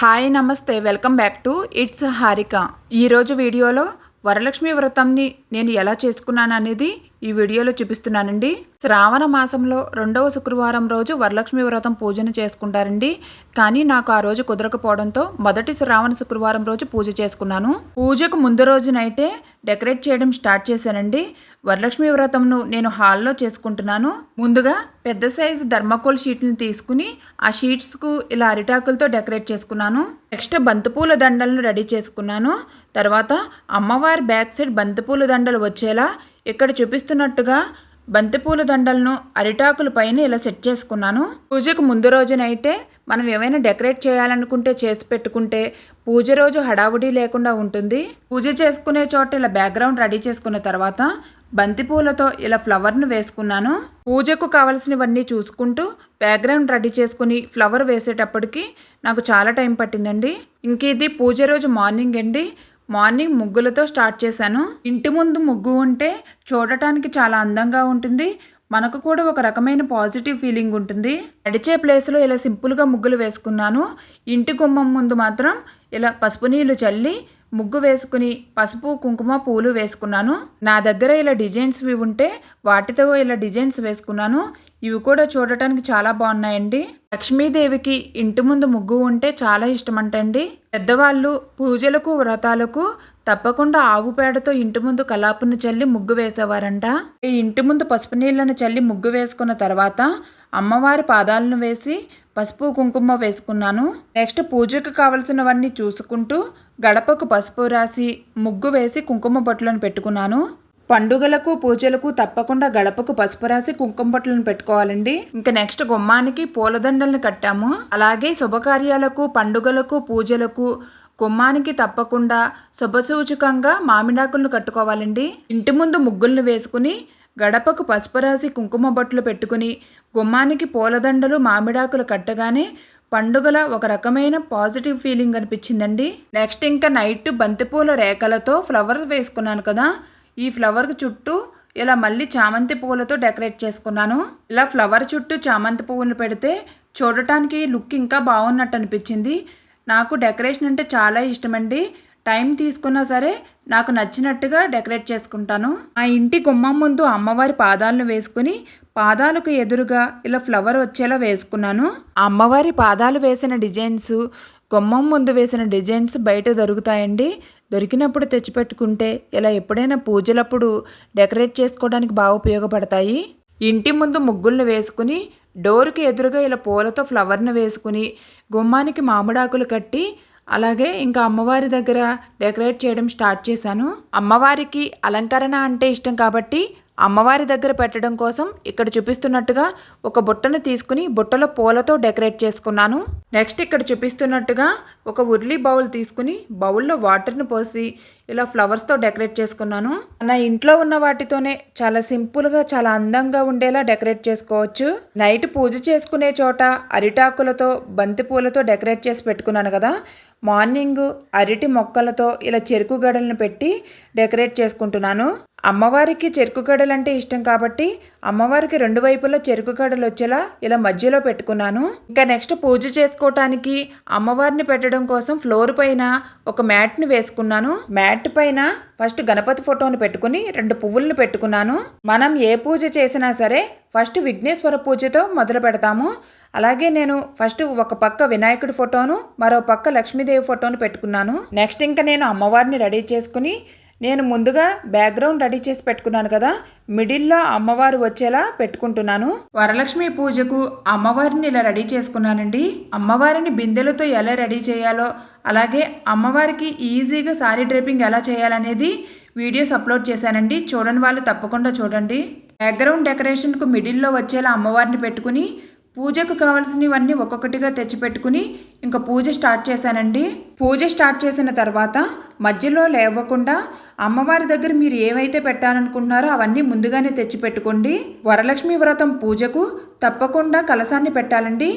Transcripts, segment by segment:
Hi నమస్తే. Welcome back to it's Harika. ఈరోజు వీడియోలో వరలక్ష్మి వ్రతంని నేను ఎలా చేసుకున్నాను అనేది ఈ వీడియోలో చూపిస్తున్నానండి. శ్రావణ మాసంలో రెండవ శుక్రవారం రోజు వరలక్ష్మి వ్రతం పూజను చేసుకుంటారండి. కానీ నాకు ఆ రోజు కుదరకపోవడంతో మొదటి శ్రావణ శుక్రవారం రోజు పూజ చేసుకున్నాను. పూజకు ముందు రోజునైతే డెకరేట్ చేయడం స్టార్ట్ చేశానండి. వరలక్ష్మి వ్రతంను నేను హాల్లో చేసుకుంటున్నాను. ముందుగా పెద్ద సైజు ధర్మకోల్ షీట్ని తీసుకుని ఆ షీట్స్కు ఇలా అరిటాకులతో డెకరేట్ చేసుకున్నాను. నెక్స్ట్ బంతిపూల దండలను రెడీ చేసుకున్నాను. తర్వాత అమ్మవారి బ్యాక్ సైడ్ బంతిపూల దండలు వచ్చేలా ఇక్కడ చూపిస్తున్నట్టుగా బంతిపూల దండలను అరిటాకుల పైన ఇలా సెట్ చేసుకున్నాను. పూజకు ముందు రోజునైతే మనం ఏమైనా డెకరేట్ చేయాలనుకుంటే చేసి పెట్టుకుంటే పూజ రోజు హడావుడి లేకుండా ఉంటుంది. పూజ చేసుకునే చోట ఇలా బ్యాక్గ్రౌండ్ రెడీ చేసుకున్న తర్వాత బంతిపూలతో ఇలా ఫ్లవర్ను వేసుకున్నాను. పూజకు కావలసినవన్నీ చూసుకుంటూ బ్యాక్గ్రౌండ్ రెడీ చేసుకుని ఫ్లవర్ వేసేటప్పటికి నాకు చాలా టైం పట్టిందండి. ఇంక ఇది పూజ రోజు మార్నింగ్ అండి. మార్నింగ్ ముగ్గులతో స్టార్ట్ చేశాను. ఇంటి ముందు ముగ్గు ఉంటే చూడటానికి చాలా అందంగా ఉంటుంది. మనకు కూడా ఒక రకమైన పాజిటివ్ ఫీలింగ్ ఉంటుంది. నడిచే ప్లేస్లో ఇలా సింపుల్గా ముగ్గులు వేసుకున్నాను. ఇంటి గుమ్మం ముందు మాత్రం ఇలా పసుపు నీళ్ళు చల్లి ముగ్గు వేసుకుని పసుపు కుంకుమ పూలు వేసుకున్నాను. నా దగ్గర ఇలా డిజైన్స్వి ఉంటే వాటితో ఇలా డిజైన్స్ వేసుకున్నాను. ఇవి కూడా చూడటానికి చాలా బాగున్నాయండి. లక్ష్మీదేవికి ఇంటి ముందు ముగ్గు ఉంటే చాలా ఇష్టమంటండి. పెద్దవాళ్ళు పూజలకు వ్రతాలకు తప్పకుండా ఆవు పేడతో ఇంటి ముందు కలాపును చల్లి ముగ్గు వేసేవారంట. ఈ ఇంటి ముందు పసుపు నీళ్ళను చల్లి ముగ్గు వేసుకున్న తర్వాత అమ్మవారి పాదాలను వేసి పసుపు కుంకుమ వేసుకున్నాను. నెక్స్ట్ పూజకు కావలసినవన్నీ చూసుకుంటూ గడపకు పసుపు రాసి ముగ్గు వేసి కుంకుమ బొట్లను పెట్టుకున్నాను. పండుగలకు పూజలకు తప్పకుండా గడపకు పసుపు రాసి కుంకుమ బొట్లను పెట్టుకోవాలండి. ఇంకా నెక్స్ట్ గుమ్మానికి పూలదండలను కట్టాము. అలాగే శుభకార్యాలకు పండుగలకు పూజలకు గుమ్మానికి తప్పకుండా శుభసూచకంగా మామిడాకులను కట్టుకోవాలండి. ఇంటి ముందు ముగ్గులను వేసుకుని గడపకు పసుపు రాసి కుంకుమ బొట్లు పెట్టుకుని గుమ్మానికి పూలదండలు మామిడాకులు కట్టగానే పండుగల ఒక రకమైన పాజిటివ్ ఫీలింగ్ అనిపించిందండి. నెక్స్ట్ ఇంకా నైట్ బంతిపూల రేఖలతో ఫ్లవర్ వేసుకున్నాను కదా. ఈ ఫ్లవర్ చుట్టూ ఇలా మళ్ళీ చామంతి పువ్వులతో డెకరేట్ చేసుకున్నాను. ఇలా ఫ్లవర్ చుట్టూ చామంతి పువ్వులు పెడితే చూడటానికి లుక్ ఇంకా బాగున్నట్టు అనిపించింది. నాకు డెకరేషన్ అంటే చాలా ఇష్టమండి. టైం తీసుకున్నా సరే నాకు నచ్చినట్టుగా డెకరేట్ చేసుకుంటాను. ఆ ఇంటి గుమ్మం ముందు అమ్మవారి పాదాలను వేసుకుని పాదాలకు ఎదురుగా ఇలా ఫ్లవర్ వచ్చేలా వేసుకున్నాను. ఆ అమ్మవారి పాదాలు వేసిన డిజైన్స్ గుమ్మం ముందు వేసిన డిజైన్స్ బయట దొరుకుతాయండి. దొరికినప్పుడు తెచ్చిపెట్టుకుంటే ఇలా ఎప్పుడైనా పూజలప్పుడు డెకరేట్ చేసుకోవడానికి బాగా ఉపయోగపడతాయి. ఇంటి ముందు ముగ్గులను వేసుకుని డోర్కి ఎదురుగా ఇలా పూలతో ఫ్లవర్ను వేసుకుని గుమ్మానికి మామిడాకులు కట్టి అలాగే ఇంకా అమ్మవారి దగ్గర డెకరేట్ చేయడం స్టార్ట్ చేశాను. అమ్మవారికి అలంకరణ అంటే ఇష్టం కాబట్టి అమ్మవారి దగ్గర పెట్టడం కోసం ఇక్కడ చూపిస్తున్నట్టుగా ఒక బుట్టను తీసుకుని బుట్టలో పూలతో డెకరేట్ చేసుకున్నాను. నెక్స్ట్ ఇక్కడ చూపిస్తున్నట్టుగా ఒక ఉర్లీ బౌల్ తీసుకుని బౌల్లో వాటర్ని పోసి ఇలా ఫ్లవర్స్తో డెకరేట్ చేసుకున్నాను. నా ఇంట్లో ఉన్న వాటితోనే చాలా సింపుల్గా చాలా అందంగా ఉండేలా డెకరేట్ చేసుకోవచ్చు. నైట్ పూజ చేసుకునే చోట అరిటాకులతో బంతి పూలతో డెకరేట్ చేసి పెట్టుకున్నాను కదా. మార్నింగ్ అరటి మొక్కలతో ఇలా చెరుకు గడలను పెట్టి డెకరేట్ చేసుకుంటున్నాను. అమ్మవారికి చెరుకు గడలు అంటే ఇష్టం కాబట్టి అమ్మవారికి రెండు వైపులా చెరుకు గడలు వచ్చేలా ఇలా మధ్యలో పెట్టుకున్నాను. ఇంకా నెక్స్ట్ పూజ చేసుకోవటానికి అమ్మవారిని పెట్టడం కోసం ఫ్లోర్ పైన ఒక మ్యాట్ని వేసుకున్నాను. మ్యాట్ పైన ఫస్ట్ గణపతి ఫోటోని పెట్టుకుని రెండు పువ్వులను పెట్టుకున్నాను. మనం ఏ పూజ చేసినా సరే ఫస్ట్ విఘ్నేశ్వర పూజతో మొదలు పెడతాము. అలాగే నేను ఫస్ట్ ఒక పక్క వినాయకుడి ఫోటోను మరో పక్క లక్ష్మీదేవి ఫోటోను పెట్టుకున్నాను. నెక్స్ట్ ఇంకా నేను అమ్మవారిని రెడీ చేసుకుని నేను ముందుగా బ్యాక్గ్రౌండ్ రెడీ చేసి పెట్టుకున్నాను కదా మిడిల్లో అమ్మవారు వచ్చేలా పెట్టుకుంటున్నాను. వరలక్ష్మి పూజకు అమ్మవారిని ఇలా రెడీ చేసుకున్నానండి. అమ్మవారిని బిందెలతో ఎలా రెడీ చేయాలో అలాగే అమ్మవారికి ఈజీగా సారీ డ్రైపింగ్ ఎలా చేయాలనేది వీడియోస్ అప్లోడ్ చేశానండి. చూడని వాళ్ళు తప్పకుండా చూడండి. బ్యాక్గ్రౌండ్ డెకరేషన్కు మిడిల్లో వచ్చేలా అమ్మవారిని పెట్టుకుని పూజకు కావాల్సినవన్నీ ఒక్కొక్కటిగా తెచ్చిపెట్టుకుని ఇంకా పూజ స్టార్ట్ చేశానండి. పూజ స్టార్ట్ చేసిన తర్వాత మధ్యలో లేవకుండా అమ్మవారి దగ్గర మీరు ఏవైతే పెట్టాలనుకుంటున్నారో అవన్నీ ముందుగానే తెచ్చిపెట్టుకోండి. వరలక్ష్మి వ్రతం పూజకు తప్పకుండా కలసాన్ని పెట్టాలండి.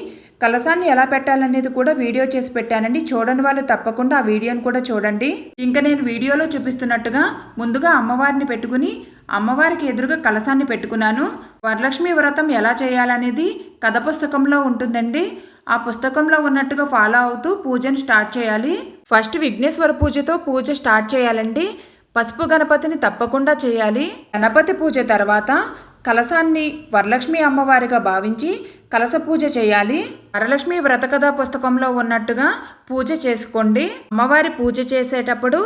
కలసాన్ని ఎలా పెట్టాలనేది కూడా వీడియో చేసి పెట్టానండి. చూడని వాళ్ళు తప్పకుండా ఆ వీడియోని కూడా చూడండి. ఇంకా నేను వీడియోలో చూపిస్తున్నట్టుగా ముందుగా అమ్మవారిని పెట్టుకుని అమ్మవారికి ఎదురుగా కలసాన్ని పెట్టుకున్నాను. వరలక్ష్మి వ్రతం ఎలా చేయాలనేది కథ పుస్తకంలో ఉంటుందండి. ఆ పుస్తకంలో ఉన్నట్టుగా ఫాలో అవుతూ పూజను స్టార్ట్ చేయాలి. ఫస్ట్ విఘ్నేశ్వర పూజతో పూజ స్టార్ట్ చేయాలండి. పసుపు గణపతిని తప్పకుండా చేయాలి. గణపతి పూజ తర్వాత కలశాన్ని వరలక్ష్మి అమ్మవారిగా భావించి కలశ పూజ చేయాలి. వరలక్ష్మి వ్రతకథ పుస్తకంలో ఉన్నట్టుగా పూజ చేసుకోండి. అమ్మవారి పూజ చేసేటప్పుడు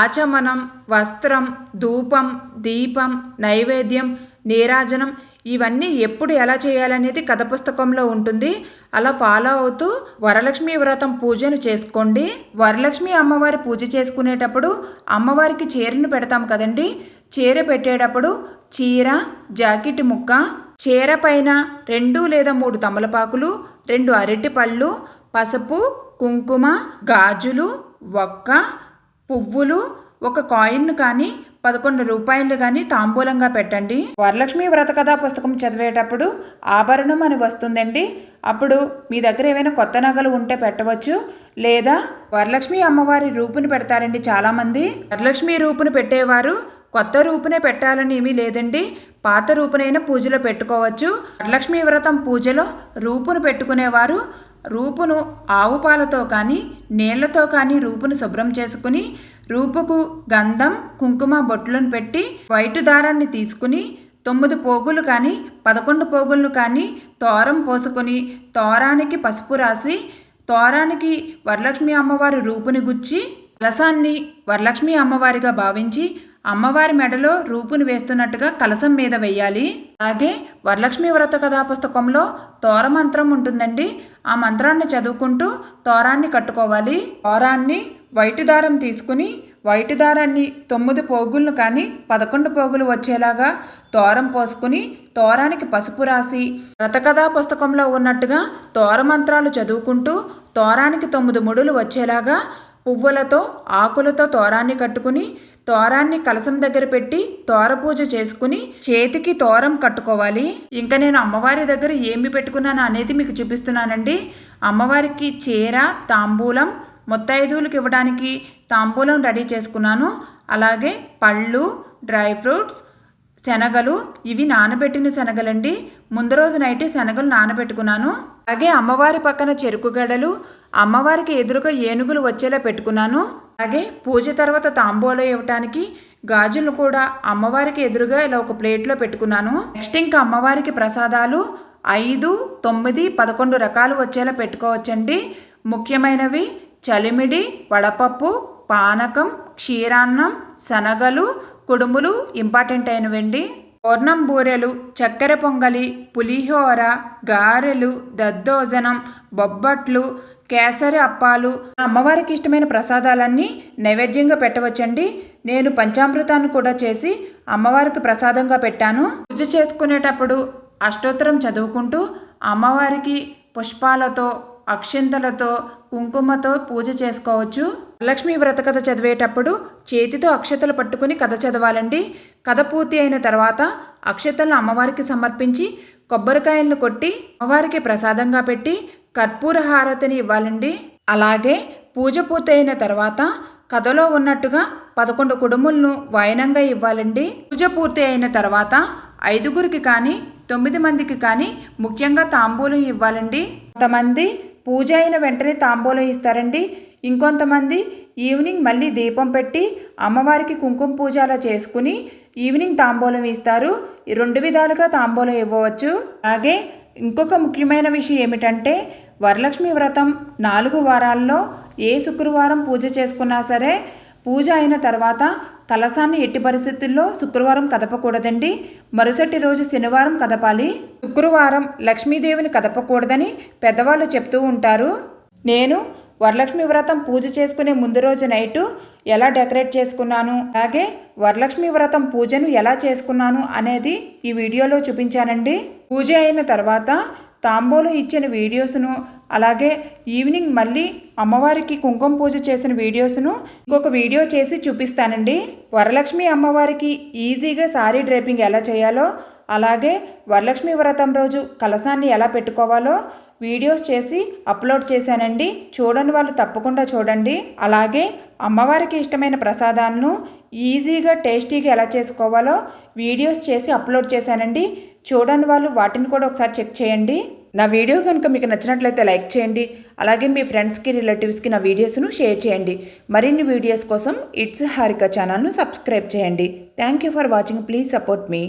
ఆచమనం వస్త్రం ధూపం దీపం నైవేద్యం నీరాజనం ఇవన్నీ ఎప్పుడు ఎలా చేయాలనేది కథ పుస్తకంలో ఉంటుంది. అలా ఫాలో అవుతూ వరలక్ష్మి వ్రతం పూజను చేసుకోండి. వరలక్ష్మి అమ్మవారి పూజ చేసుకునేటప్పుడు అమ్మవారికి చీరను పెడతాం కదండి. చీర పెట్టేటప్పుడు చీర జాకెట్ ముక్క చీర పైన రెండు లేదా మూడు తమలపాకులు రెండు అరటి పళ్ళు పసుపు కుంకుమ గాజులు ఒక్క పువ్వులు ఒక కాయిన్ కానీ పదకొండు రూపాయలు కానీ తాంబూలంగా పెట్టండి. వరలక్ష్మి వ్రత కథా పుస్తకం చదివేటప్పుడు ఆభరణం అని వస్తుందండి. అప్పుడు మీ దగ్గర ఏమైనా కొత్త నగలు ఉంటే పెట్టవచ్చు. లేదా వరలక్ష్మి అమ్మవారి రూపుని పెడతారండి చాలామంది. వరలక్ష్మి రూపుని పెట్టేవారు కొత్త రూపునే పెట్టాలని ఏమీ లేదండి. పాత రూపునైనా పూజలో పెట్టుకోవచ్చు. వరలక్ష్మి వ్రతం పూజలో రూపును పెట్టుకునేవారు. రూపును ఆవు పాలతో కానీ నీళ్ళతో కానీ రూపును శుభ్రం చేసుకుని రూపుకు గంధం కుంకుమ బొట్లను పెట్టి వైటు దారాన్ని తీసుకుని తొమ్మిది పోగులు కానీ పదకొండు పోగులను కానీ తోరం పోసుకొని తోరానికి పసుపు రాసి తోరానికి వరలక్ష్మి అమ్మవారి రూపుని గుచ్చి కలసాన్ని వరలక్ష్మి అమ్మవారిగా భావించి అమ్మవారి మెడలో రూపుని వేస్తున్నట్టుగా కలసం మీద వెయ్యాలి అలాగే వరలక్ష్మి వ్రత కథా పుస్తకంలో తోర మంత్రం ఉంటుందండి. ఆ మంత్రాన్ని చదువుకుంటూ తోరాన్ని కట్టుకోవాలి. తోరాన్ని వైట్ దారం తీసుకుని వైట్ దారాన్ని తొమ్మిది పోగులను కానీ పదకొండు పోగులు వచ్చేలాగా తోరం పోసుకుని తోరానికి పసుపు రాసి వ్రతకథా పుస్తకంలో ఉన్నట్టుగా తోర మంత్రాలు చదువుకుంటూ తోరానికి తొమ్మిది ముడులు వచ్చేలాగా పువ్వులతో ఆకులతో తోరాన్ని కట్టుకుని తోరాన్ని కలసం దగ్గర పెట్టి తోర పూజ చేసుకుని చేతికి తోరం కట్టుకోవాలి. ఇంకా నేను అమ్మవారి దగ్గర ఏమి పెట్టుకున్నాను అనేది మీకు చూపిస్తున్నానండి. అమ్మవారికి చీర తాంబూలం ముత్తైదువులకు ఇవ్వడానికి తాంబూలం రెడీ చేసుకున్నాను. అలాగే పళ్ళు డ్రై ఫ్రూట్స్ శనగలు ఇవి నానబెట్టిన శనగలండి. ముందు రోజు నైటే శనగలు నానబెట్టుకున్నాను. అలాగే అమ్మవారి పక్కన చెరుకు గడలు అమ్మవారికి ఎదురుగా ఏనుగులు వచ్చేలా పెట్టుకున్నాను. అలాగే పూజ తర్వాత తాంబూలం ఇవ్వటానికి గాజులు కూడా అమ్మవారికి ఎదురుగా ఇలా ఒక ప్లేట్లో పెట్టుకున్నాను. నెక్స్ట్ ఇంకా అమ్మవారికి ప్రసాదాలు ఐదు తొమ్మిది పదకొండు రకాలు వచ్చేలా పెట్టుకోవచ్చండి. ముఖ్యమైనవి చలిమిడి వడపప్పు పానకం క్షీరాన్నం శనగలు కుడుములు ఇంపార్టెంట్ అయినవండి. పూర్ణం బూరెలు చక్కెర పొంగలి పులిహోర గారెలు దద్దోజనం బొబ్బట్లు కేసరి అప్పాలు. అమ్మవారికి ఇష్టమైన ప్రసాదాలన్నీ నైవేద్యంగా పెట్టవచ్చండి. నేను పంచామృతాన్ని కూడా చేసి అమ్మవారికి ప్రసాదంగా పెట్టాను. పూజ చేసుకునేటప్పుడు అష్టోత్తరం చదువుకుంటూ అమ్మవారికి పుష్పాలతో అక్షింతలతో కుంకుమతో పూజ చేసుకోవచ్చు. లక్ష్మీ వ్రత కథ చదివేటప్పుడు చేతితో అక్షతలు పట్టుకుని కథ చదవాలండి. కథ పూర్తి అయిన తర్వాత అక్షతలను అమ్మవారికి సమర్పించి కొబ్బరికాయలను కొట్టి అమ్మవారికి ప్రసాదంగా పెట్టి కర్పూర హారతిని ఇవ్వాలండి. అలాగే పూజ పూర్తయిన తర్వాత కథలో ఉన్నట్టుగా పదకొండు కుడుములను వాయనంగా ఇవ్వాలండి. పూజ పూర్తి అయిన తర్వాత ఐదుగురికి కానీ తొమ్మిది మందికి కానీ ముఖ్యంగా తాంబూలం ఇవ్వాలండి. కొంతమంది పూజ అయిన వెంటనే తాంబూలం ఇస్తారండి. ఇంకొంతమంది ఈవినింగ్ మళ్ళీ దీపం పెట్టి అమ్మవారికి కుంకుమ పూజ అలా చేసుకుని ఈవినింగ్ తాంబూలం ఇస్తారు. రెండు విధాలుగా తాంబూలం ఇవ్వవచ్చు. అలాగే ఇంకొక ముఖ్యమైన విషయం ఏమిటంటే వరలక్ష్మి వ్రతం నాలుగు వారాల్లో ఏ శుక్రవారం పూజ చేసుకున్నా సరే పూజ అయిన తర్వాత కలసాన్ని ఎట్టి పరిస్థితుల్లో శుక్రవారం కదపకూడదండి. మరుసటి రోజు శనివారం కదపాలి. శుక్రవారం లక్ష్మీదేవిని కదపకూడదని పెద్దవాళ్ళు చెప్తూ ఉంటారు. నేను వరలక్ష్మి వ్రతం పూజ చేసుకునే ముందు రోజు నైటు ఎలా డెకరేట్ చేసుకున్నాను? అలాగే వరలక్ష్మి వ్రతం పూజను ఎలా చేసుకున్నాను అనేది ఈ వీడియోలో చూపించానండి. పూజ అయిన తర్వాత తాంబూలం ఇచ్చిన వీడియోస్ను అలాగే ఈవినింగ్ మళ్ళీ అమ్మవారికి కుంకుమ పూజ చేసిన వీడియోస్ను ఇంకొక వీడియో చేసి చూపిస్తానండి. వరలక్ష్మి అమ్మవారికి ఈజీగా సారీ డ్రైపింగ్ ఎలా చేయాలో అలాగే వరలక్ష్మి వ్రతం రోజు కలసాన్ని ఎలా పెట్టుకోవాలో వీడియోస్ చేసి అప్లోడ్ చేశానండి. చూడని వాళ్ళు తప్పకుండా చూడండి. అలాగే అమ్మవారికి ఇష్టమైన ప్రసాదాలను ఈజీగా టేస్టీగా ఎలా చేసుకోవాలో వీడియోస్ చేసి అప్లోడ్ చేశానండి. చూడని వాళ్ళు వాటిని కూడా ఒకసారి చెక్ చేయండి. నా వీడియో కనుక మీకు నచ్చినట్లయితే లైక్ చేయండి. అలాగే మీ ఫ్రెండ్స్కి రిలేటివ్స్కి నా వీడియోస్ను షేర్ చేయండి. మరిన్ని వీడియోస్ కోసం ఇట్స్ హారిక ఛానల్ను సబ్స్క్రైబ్ చేయండి. Thank you for watching. Please support me.